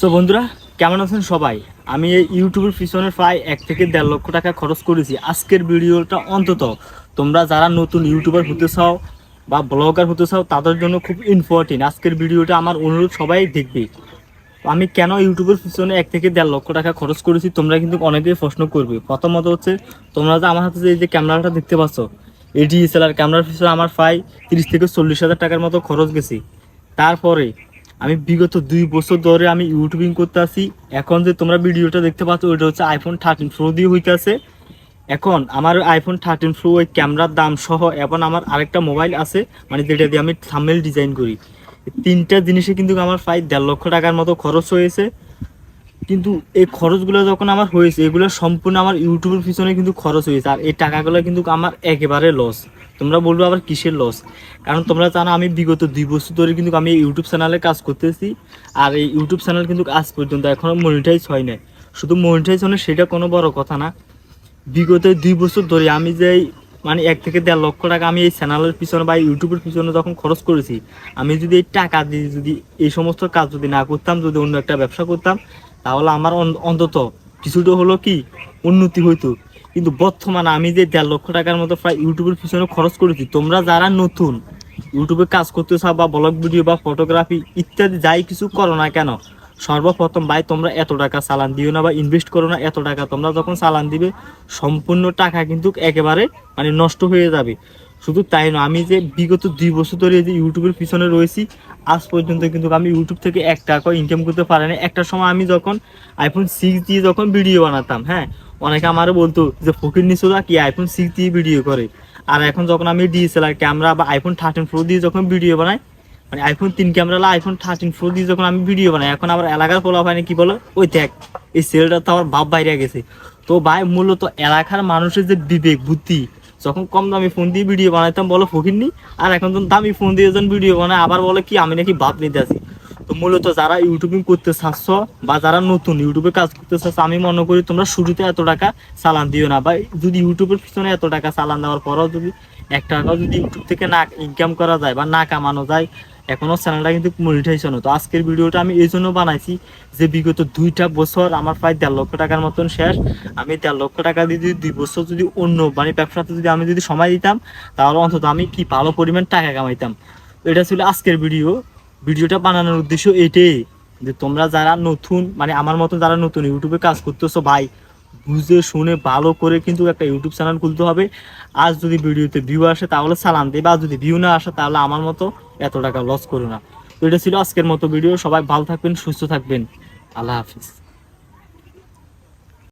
So বন্ধুরা, কেমন আছেন সবাই? আমি এই ইউটিউবের পিছনে প্রায় এক থেকে দেড় লক্ষ টাকা খরচ করেছি আজকের ভিডিওটা অন্তত। তোমরা যারা নতুন ইউটিউবার হতে চাও বা ব্লগার হতে চাও, তাদের জন্য খুব ইম্পর্টেন্ট আজকের ভিডিওটা আমার অনুরোধ, সবাই দেখবে। আমি কেন ইউটিউবের পিছনে এক থেকে দেড় লক্ষ টাকা খরচ করেছি, তোমরা কিন্তু অনেকেই প্রশ্ন করবে। প্রথমত হচ্ছে, তোমরা যে আমার হাতে যে এই যে ক্যামেরাটা দেখতে পাচ্ছ, এই ডিএসএলআর ক্যামেরার পিছনে আমার প্রায় তিরিশ থেকে চল্লিশ হাজার টাকার মতো খরচ গেছি। তারপরে আমি বিগত দুই বছর ধরে আমি ইউটিউবিং করতে আসি এখন যে তোমরা ভিডিওটা দেখতে পাচ্ছ, ওইটা হচ্ছে আইফোন থার্টিন প্রো দিয়ে হইতেছে। এখন আমার আইফোন থার্টিন প্রো ওই ক্যামেরার দাম সহ এবং আমার আরেকটা মোবাইল আছে মানে যেটা দিয়ে আমি থামেল ডিজাইন করি। তিনটা জিনিসে কিন্তু আমার প্রায় দেড় লক্ষ টাকার মতো খরচ হয়েছে। কিন্তু এই খরচগুলো যখন আমার হয়েছে, এগুলো সম্পূর্ণ আমার ইউটিউবের পিছনে কিন্তু খরচ হয়েছে। আর এই টাকাগুলো কিন্তু আমার একেবারে লস তোমরা বলব আবার কিসের লস কারণ তোমরা জানো আমি বিগত দুই বছর ধরে কিন্তু আমি ইউটিউব চ্যানেলে কাজ করতেছি, আর এই ইউটিউব চ্যানেল কিন্তু আজ পর্যন্ত এখনও মনিটাইজ হয় নাই। শুধু মনিটাইজ হলে সেটা কোনো বড় কথা না। বিগত দুই বছর ধরে আমি যে মানে এক থেকে দেড় লক্ষ টাকা আমি এই চ্যানেলের পিছনে বা ইউটিউবের পিছনে যখন খরচ করেছি, আমি যদি এই টাকা দিয়ে যদি এই সমস্ত কাজ যদি না করতাম, যদি অন্য একটা ব্যবসা করতাম, তাহলে আমার অন্তত কিছুটা হলো কি, উন্নতি হইতো। কিন্তু বর্তমানে আমি যে দেড় লক্ষ টাকার মতো প্রায় ইউটিউবের পিছনে খরচ করেছি, তোমরা যারা নতুন, ইউটিউবে কাজ করতে চাও বা ব্লগ ভিডিও বা ফটোগ্রাফি ইত্যাদি যাই কিছু করো না কেন, সর্বপ্রথম ভাই তোমরা এত টাকা চালান দিও না বা ইনভেস্ট করো না, এত টাকা তোমরা যখন চালান দিবে, সম্পূর্ণ টাকা কিন্তু একেবারে মানে নষ্ট হয়ে যাবে। শুধু তাই নয়, আমি যে বিগত দুই বছর ধরে যে ইউটিউবের পিছনে রয়েছি, আজ পর্যন্ত কিন্তু আমি ইউটিউব থেকে এক টাকা ইনকাম করতে পারি না একটা সময় আমি যখন আইফোন সিক্স দিয়ে যখন ভিডিও বানাতাম হ্যাঁ অনেকে আমারও বলতো যে, ফকির নিচোদা কি আইফোন সিক্স দিয়ে ভিডিও করে? আর এখন যখন আমি ডিএসএলআর ক্যামেরা বা আইফোন থার্টিন প্রো দিয়ে যখন ভিডিও বানাই মানে আইফোন তিন ক্যামেরা আইফোন থার্টিন প্রো দিয়ে যখন আমি ভিডিও বানাই, এখন আবার এলাকার পোলা হয় কি বলো? ওই দেখ, এই সেলটা তো আমার বাপ বাইরে গেছে। তো ভাই, মূলত এলাকার মানুষের যে বিবেক, বুদ্ধি, যখন কম দামি ফোন দিয়ে ভিডিও বানাইতাম বলো ফকিরনি আর এখন যখন দামি ফোন দিয়ে যখন ভিডিও বানায়, আবার বলে কি, আমি নাকি বাপ নিতে আসি তো মূলত যারা ইউটিউবিং করতে চাচ্ছ বা যারা নতুন ইউটিউবে কাজ করতে চাচ্ছ, আমি মনে করি তোমরা শুরুতে এত টাকা চালান দিও না। বা যদি ইউটিউবের পিছনে এত টাকা চালান দেওয়ার পরেও যদি এক টাকাও যদি ইউটিউব থেকে না ইনকাম করা যায় বা না কামানো যায় এখনও চ্যানেলটা কিন্তু মনিটাইজেশন তো আজকের ভিডিওটা আমি এই জন্য বানাইছি যে বিগত দুইটা বছর আমার প্রায় দেড় লক্ষ টাকার মতন শেষ আমি দেড় লক্ষ টাকা দিয়ে যদি দুই বছর যদি অন্য মানে ব্যবসাতে যদি আমি যদি সময় দিতাম, তাহলে অন্তত আমি কি ভালো পরিমাণ টাকা কামাইতাম। এটা ছিল আজকের ভিডিও। ভিডিওটা বানানোর উদ্দেশ্য এটাই যে তোমরা যারা নতুন মানে আমার মতো যারা নতুন ইউটিউবে কাজ করতেছো, ভাই, বুঝে শুনে ভালো করে কিন্তু একটা ইউটিউব চ্যানেল খুলতে হবে। আজ যদি ভিডিওতে ভিউ আসে, তাহলে সালাম দেবে। আর যদি ভিউ না আসে, তাহলে আমার মতো এত টাকা লস করো না। তো এটা ছিল আজকের মতো ভিডিও সবাই ভালো থাকবেন, সুস্থ থাকবেন। আল্লাহ হাফিজ।